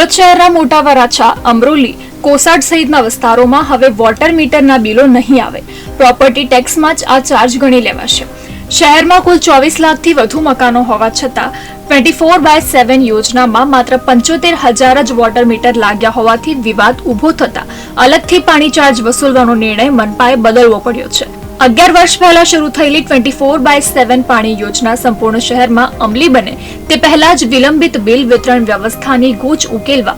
સુરત શહેરના મોટા વરાછા, અમરોલી, કોસાડ સહિતના વિસ્તારોમાં હવે વોટર મીટરના બિલો નહીં આવે. પ્રોપર્ટી ટેક્સમાં જ આ ચાર્જ ગણી લેવાશે. શહેરમાં કુલ ચોવીસ લાખથી વધુ મકાનો હોવા છતાં ટ્વેન્ટી ફોર બાય સેવન યોજનામાં માત્ર પંચોતેર હજાર જ વોટર મીટર લાગ્યા હોવાથી વિવાદ ઊભો થતા અલગથી પાણી ચાર્જ વસૂલવાનો નિર્ણય મનપાએ બદલવો પડ્યો છે. અગિયાર વર્ષ પહેલા શરૂ થયેલી ટ્વેન્ટી ફોર બાય સેવન પાણી યોજના સંપૂર્ણ શહેરમાં અમલી બને. તે પહેલા જ વિલંબિત બિલ વિતરણ વ્યવસ્થાની ગૂંચ ઉકેલવા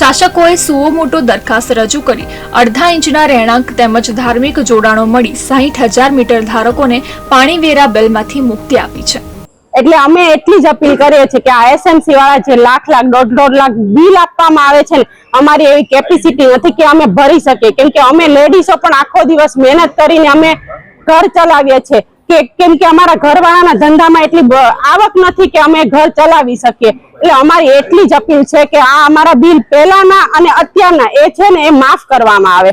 શાસકોએ સુઓ મોટો દરખાસ્ત રજૂ કરી. અડધા ઇંચના રહેણાંક તેમજ ધાર્મિક જોડાણો મળી સાહીઠ હજાર મીટર ધારકોને પાણી વેરા બિલમાંથી મુક્તિ આપી છે. એટલે અમે એટલી જ અપીલ કરીએ છીએ કે આ એસએમસી વાળા જે લાખ લાખ, દોઢ દોઢ લાખ બિલ આપવામાં આવે છે અમારી એવી કેપેસિટી નથી કે અમે ભરી શકીએ. કેમ કે અમે લેડીઝો પણ આખો દિવસ મહેનત કરીને અમે ઘર ચલાવીએ છીએ. કે કેમ કે અમારા ઘરવાળાના ધંધામાં એટલી આવક નથી કે અમે ઘર ચલાવી શકીએ. એટલે અમારી એટલી જ અપીલ છે કે આ અમારા બિલ પહેલાના અને અત્યારના એ છે ને એ માફ કરવામાં આવે.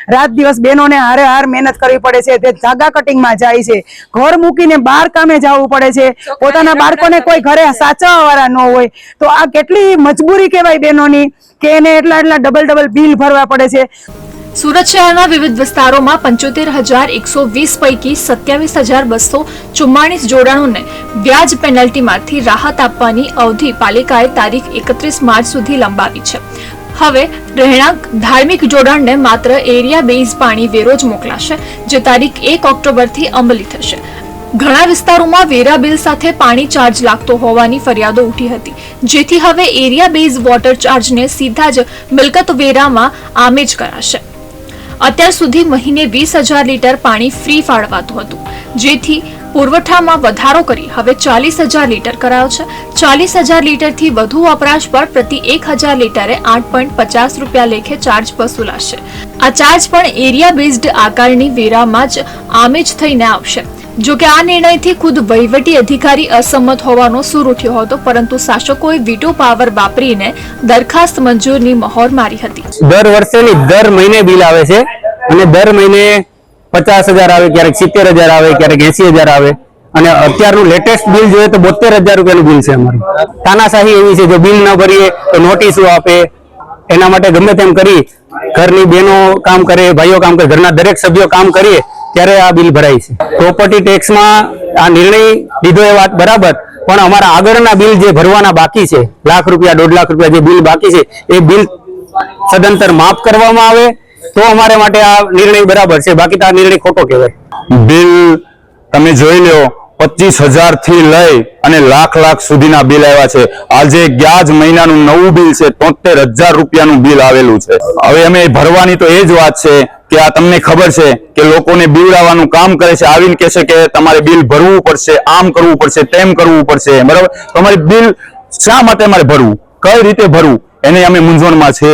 રાત દિવસ બહેનોને હારે હાર મહેનત કરવી પડે છે તે ધાગા કટિંગમાં જાય છે. ઘર મૂકીને બહાર કામે જવું પડે છે. પોતાના બાળકોને કોઈ ઘરે સાચવવાવાળા ન હોય. તો આ કેટલી મજબૂરી કહેવાય બહેનોની કે એને એટલા એટલા ડબલ ડબલ બિલ ભરવા પડે છે. સુરત શહેરના વિવિધ વિસ્તારોમાં પંચોતેર હજાર એકસો વીસ પૈકી સત્યાવીસ હજાર બસો ચુમ્માળીસ જોડાણોને વ્યાજ પેનલ્ટીમાંથી રાહત આપવાની અવધિ પાલિકાએ તારીખ એકત્રીસ માર્ચ સુધી લંબાવી છે. હવે રહેણાંક ધાર્મિક જોડાણને માત્ર એરિયા બેઝ પાણી વેરો જ મોકલાશે, જે તારીખ એક ઓક્ટોબરથી અમલી થશે. ઘણા વિસ્તારોમાં વેરા બિલ સાથે પાણી ચાર્જ લાગતો હોવાની ફરિયાદો ઉઠી હતી. જેથી હવે એરિયા બેઝ વોટર ચાર્જને સીધા જ મિલકત વેરામાં આમેજ કરાશે. અત્યાર સુધી મહિને વીસ હજાર લીટર પાણી ફ્રી ફાળવાતું હતું. જેથી પુરવઠામાં વધારો કરી હવે ચાલીસ હજાર લીટર કરાયો છે. ચાલીસ હજાર લીટરથી વધુ વપરાશ પર પ્રતિ એક હજાર લીટરે આઠ પોઈન્ટ પચાસ રૂપિયા લેખે ચાર્જ વસૂલાશે. આ ચાર્જ પણ એરિયા બેઝડ આકારણી વેરામાં જ આમેજ થઈને આવશે. જો કે આ નિર્ણયથી ખુદ વહીવટી અધિકારી અસંમત હોવાનો સૂર ઉઠ્યો હતો, પરંતુ શાસકોએ વીટો પાવર વાપરીને દરખાસ્ત મંજૂરની મહોર મારી હતી. દર વર્ષે દર મહિને બિલ આવે છે અને દર મહિને પચાસ હજાર આવે, ક્યારેક સિત્તેર હજાર આવે, ક્યારેક એસી હજાર આવે. અને અત્યારનું લેટેસ્ટ બિલ જોઈએ તો બોતેર હજાર રૂપિયાનું બિલ છે અમારું. તાનાશાહી એવી છે, જો બિલ ન ભરીએ તો નોટિસો આપે? એના માટે ગમે તેમ કરી, ઘરની બહેનો કામ કરે, ભાઈઓ કામ કરે, ઘરના દરેક સભ્યો કામ કરીએ, ત્યારે આ બિલ ભરાય છે. પ્રોપર્ટી ટેક્સમાં આ નિર્ણય લીધો એ વાત બરાબર, પણ અમારા આગળના બિલ જે ભરવાના બાકી છે, લાખ રૂપિયા, દોઢ લાખ રૂપિયા જે બિલ બાકી છે, એ બિલ સદંતર માફ કરવામાં આવે તો અમારે માટે આ નિર્ણય બરાબર છે. બાકી તો આ નિર્ણય ખોટો કહેવાય. બિલ તમે જોઈ લો, પચીસ હજારથી લઈ અને લાખ લાખ સુધીના બિલ આવ્યા છે. આજે ગયા જ મહિનાનું નવું બિલ છે, તોતેર હજાર રૂપિયાનું બિલ આવેલું છે. હવે અમે ભરવાની તો એ જ વાત છે કે આ તમને ખબર છે કે લોકોને બિવડાવવાનું કામ કરે છે. આવીને કહે છે કે તમારે બિલ ભરવું પડશે, આમ કરવું પડશે, તેમ કરવું પડશે. બરાબર? તમારે બિલ શા માટે અમારે ભરવું? કઈ રીતે ભરવું? એને અમે મૂંઝવણમાં છે